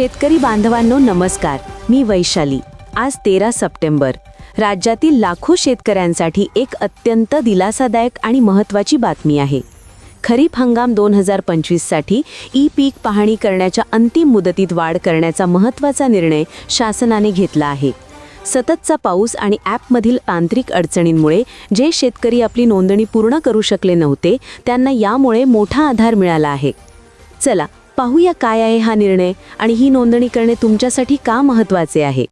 शेतकरी बांधवांनो नमस्कार. मी वैशाली. आज तेरा सप्टेंबर. राज्यातील लाखो शेतकऱ्यांसाठी एक अत्यंत दिलासादायक आणि महत्त्वाची बातमी आहे. खरीप हंगाम दोन हजार पंचवीससाठी ई पीक पाहणी करण्याच्या अंतिम मुदतीत वाढ करण्याचा महत्त्वाचा निर्णय शासनाने घेतला आहे. सततचा पाऊस आणि ॲपमधील तांत्रिक अडचणींमुळे जे शेतकरी आपली नोंदणी पूर्ण करू शकले नव्हते त्यांना यामुळे मोठा आधार मिळाला आहे. चला पाहूया काय आहे हा निर्णय आणि ही नोंदणी करणे तुमच्यासाठी का महत्त्वाचे आहे.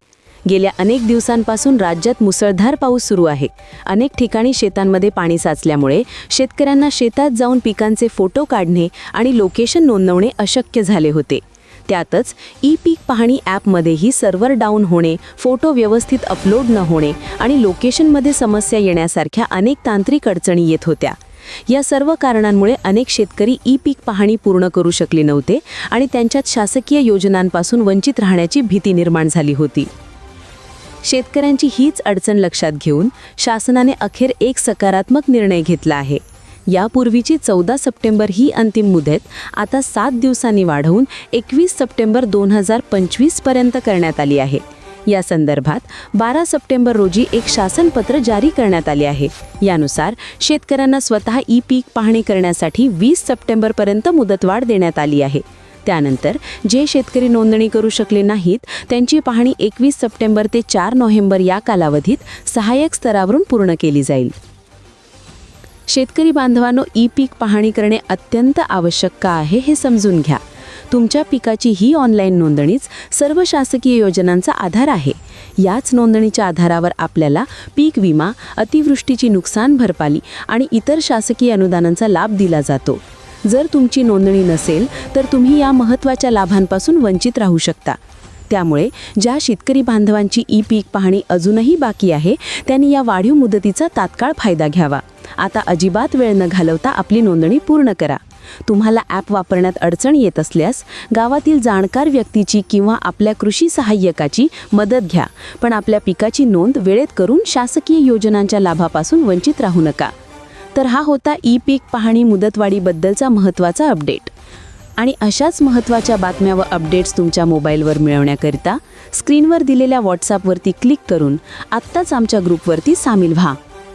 गेल्या अनेक दिवसांपासून राज्यात मुसळधार पाऊस सुरू आहे. अनेक ठिकाणी शेतांमध्ये पाणी साचल्यामुळे शेतकऱ्यांना शेतात जाऊन पिकांचे फोटो काढणे आणि लोकेशन नोंदवणे अशक्य झाले होते. त्यातच ई पीक पाहणी ॲपमध्येही सर्व्हर डाऊन होणे फोटो व्यवस्थित अपलोड न होणे आणि लोकेशनमध्ये समस्या येण्यासारख्या अनेक तांत्रिक अडचणी येत होत्या. या सर्व कारणांमुळे अनेक शेतकरी ई पीक पाहणी पूर्ण करू शकले नव्हते आणि त्यांच्यात शासकीय योजनांपासून वंचित राहण्याची भीती निर्माण झाली होती. शेतकऱ्यांची हीच अडचण लक्षात घेऊन शासनाने अखेर एक सकारात्मक निर्णय घेतला आहे. यापूर्वीची चौदा सप्टेंबर ही अंतिम मुदत आता सात दिवसांनी वाढवून एकवीस सप्टेंबर दोन हजार पंचवीसपर्यंत करण्यात आली आहे. या संदर्भात बारा सप्टेंबर रोजी एक शासनपत्र जारी करण्यात आले आहे. यानुसार शेतकऱ्यांना स्वतः ई पीक पाहणी करण्यासाठी वीस सप्टेंबरपर्यंत मुदतवाढ देण्यात आली आहे. त्यानंतर जे शेतकरी नोंदणी करू शकले नाहीत त्यांची पाहणी एकवीस सप्टेंबर ते चार नोव्हेंबर या कालावधीत सहाय्यक स्तरावरून पूर्ण केली जाईल. शेतकरी बांधवांनो ई पीक पाहणी करणे अत्यंत आवश्यक का आहे हे समजून घ्या. तुमच्या पिकाची ही ऑनलाईन नोंदणीच सर्व शासकीय योजनांचा आधार आहे. याच नोंदणीच्या आधारावर आपल्याला पीक विमा अतिवृष्टीची नुकसान भरपाली आणि इतर शासकीय अनुदानांचा लाभ दिला जातो. जर तुमची नोंदणी नसेल तर तुम्ही या महत्त्वाच्या लाभांपासून वंचित राहू शकता. त्यामुळे ज्या शेतकरी बांधवांची ई पीक पाहणी अजूनही बाकी आहे त्यांनी या वाढीव मुदतीचा तात्काळ फायदा घ्यावा. आता अजिबात वेळ न घालवता आपली नोंदणी पूर्ण करा. तुम्हाला ॲप वापरण्यात अडचण येत असल्यास गावातील जाणकार व्यक्तीची किंवा आपल्या कृषी सहाय्यकाची मदत घ्या. पण आपल्या पिकाची नोंद वेळेत करून शासकीय योजनांच्या लाभापासून वंचित राहू नका. तर हा होता ई पीक पाहणी मुदतवाढीबद्दलचा महत्त्वाचा अपडेट. आणि अशाच महत्त्वाच्या बातम्या व अपडेट्स तुमच्या मोबाईलवर मिळवण्याकरिता स्क्रीनवर दिलेल्या व्हॉट्सॲपवरती क्लिक करून आत्ताच आमच्या ग्रुपवरती सामील व्हा.